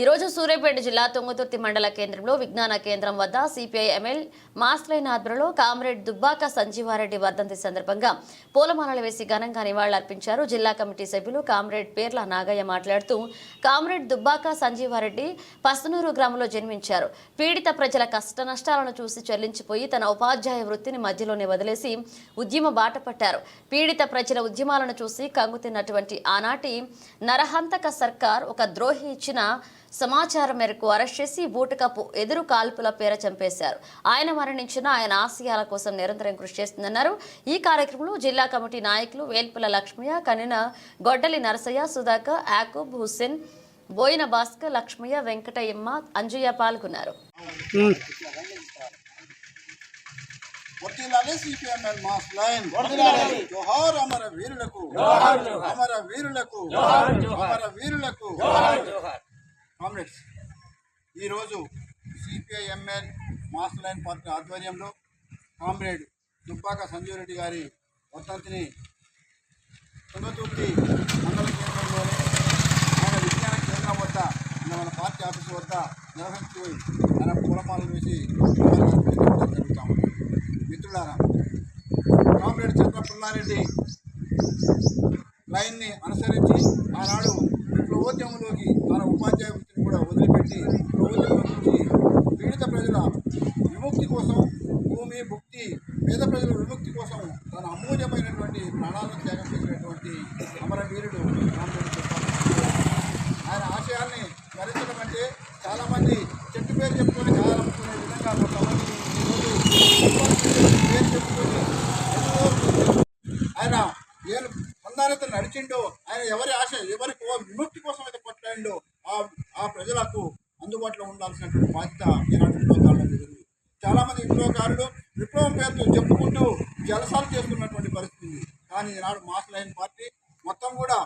ఈరోజు సూర్యాపేట జిల్లా తుంగతుర్తి మండల కేంద్రంలో విజ్ఞాన కేంద్రం వద్ద సిపిఐ ఎమ్మెల్ మాస్లైన్ ఆధ్వర్యంలో కామ్రేడ్ దుబ్బాక సంజీవారెడ్డి వర్ధంతి సందర్భంగా పూలమాలలు వేసి ఘనంగా నివాళులర్పించారు. జిల్లా కమిటీ సభ్యులు కామ్రేడ్ పేర్ల నాగయ్య మాట్లాడుతూ కామ్రేడ్ దుబ్బాక సంజీవారెడ్డి పస్తనూరు గ్రామంలో జన్మించారు. పీడిత ప్రజల కష్ట నష్టాలను చూసి చెల్లించిపోయి తన ఉపాధ్యాయ వృత్తిని మధ్యలోనే వదిలేసి ఉద్యమ బాట పట్టారు. పీడిత ప్రజల ఉద్యమాలను చూసి కంగుతిన్నటువంటి ఆనాటి నరహంతక సర్కార్ ఒక ద్రోహి ఇచ్చిన సమాచారం మేరకు అరెస్ట్ చేసి బూటకపు ఎదురు కాల్పుల పేర చంపేశారు. ఆయన మరణించిన ఆయన ఆశయాల కోసం నిరంతరం కృషి చేస్తుందన్నారు. ఈ కార్యక్రమంలో జిల్లా కమిటీ నాయకులు వేల్పుల లక్ష్మయ్య కనిన గొడ్డలి నరసయ్య సుధాకర్ యాకూబ్ హుస్సేన్ బోయిన భాస్కర్ లక్ష్మయ్య వెంకటయ్యమ్మ అంజయ్య పాల్గొన్నారు. వర్తిల్లాలి సిపిఎంఎల్ మాస్ లైన్. జోహార్ అమర వీరులకు. అమర వీరులకు. అమర వీరులకు. కామ్రేడ్స్ ఈరోజు C P I M L master line party ఆధ్వర్యంలో కామ్రేడ్ దుబ్బాక సంజీవ్ రెడ్డి గారి వర్తంతిని తుంగతుర్తి మండల కేంద్రంలోని ఆయన విజ్ఞాన కేంద్రం వద్ద మన పార్టీ ఆఫీసు వద్ద నిర్వహించి ఆయన పూలమాలలు వేసి జరుగుతాం మిత్రులారా కామ్రేడ్ చంద్ర పుల్లారెడ్డి లైన్ని అనుసరించి ఆనాడు విప్లవోద్యమంలోకి తన ఉపాధ్యాయ వృత్తిని కూడా వదిలిపెట్టి విప్లవోద్యమం నుంచి పీడిత ప్రజల విముక్తి కోసం భూమి భుక్తి పేద ప్రజల విముక్తి కోసం తన అమూల్యమైనటువంటి ప్రాణాలను త్యాగం చేసినటువంటి అమరవీరుడు ఆయన ఆశయాల్ని స్మరించడం అంటే చాలామంది చెట్టు పేరు చెప్పుకొని కాదనుకునే విధంగా కొంతమంది పేరు చెప్పుకొని ఆయన ఏను పొందాలైతే నడిచిండో ఆయన ఎవరి ఆశ ఎవరి విముక్తి కోసం అయితే కొట్లాడిండో ఆ ఆ ప్రజలకు అందుబాటులో ఉండాల్సినటువంటి బాధ్యత ఈనాడు ఇంట్లో కారణం జరిగింది. చాలామంది ఇంట్లో కారులు విప్లవం పేరుతో చెప్పుకుంటూ జలసాలు చేస్తున్నటువంటి పరిస్థితి ఉంది. కానీ ఈనాడు మాస్ లైన్ పార్టీ మొత్తం కూడా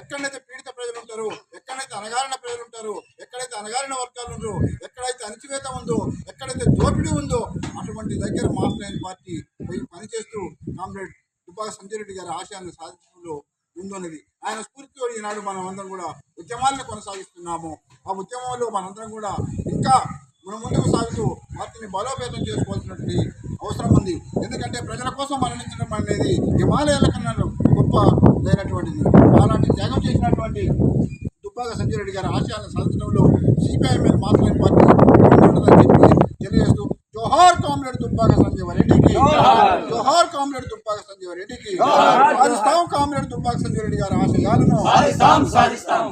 ఎక్కడైతే పీడిత ప్రజలు ఉంటారు ఎక్కడైతే అనగారిన ప్రజలు ఉంటారు ఎక్కడైతే అనగారిన వర్గాలు ఉండరు ఎక్కడైతే అణచివేత ఉందో ఎక్కడైతే దోపిడీ ఉందో అటువంటి దగ్గర మాస్ లైన్ పార్టీ పోయి పనిచేస్తూ కామ్రేడ్ దుబ్బా సంజయ్ రెడ్డి గారి ఆశయాన్ని సాధించడంలో ఉందన్నది ఆయన స్ఫూర్తితో ఈనాడు మనం అందరం కూడా ఉద్యమాలను కొనసాగిస్తున్నాము. ఆ ఉద్యమంలో మనందరం కూడా ఇంకా మనం ముందుకు సాగుతూ వాటిని బలోపేతం చేసుకోవాల్సినటువంటి అవసరం ఉంది. ఎందుకంటే ప్రజల కోసం మరణించడం అనేది హిమాలయాల కన్నా గొప్ప లేనటువంటిది. అలాంటి త్యాగం చేసినటువంటి దుబ్బాక సంజయ్ రెడ్డి గారి ఆశయాలను సాధించడంలో సిపిఐఎంఎల్ మాత్రమే పార్టీ తెలియజేస్తూ జోహార్ కామ్రేడ్ దుబ్బాక సంజీవ రెడ్డికి జోహార్. కామ్రేడ్ దుబ్బాక సంజీవ రెడ్డికి సాధిస్తాం కామ్రేడ్ దుబ్బాక సంజీవ రెడ్డి గారి ఆశయాలను సాధిస్తాం సాధిస్తాం.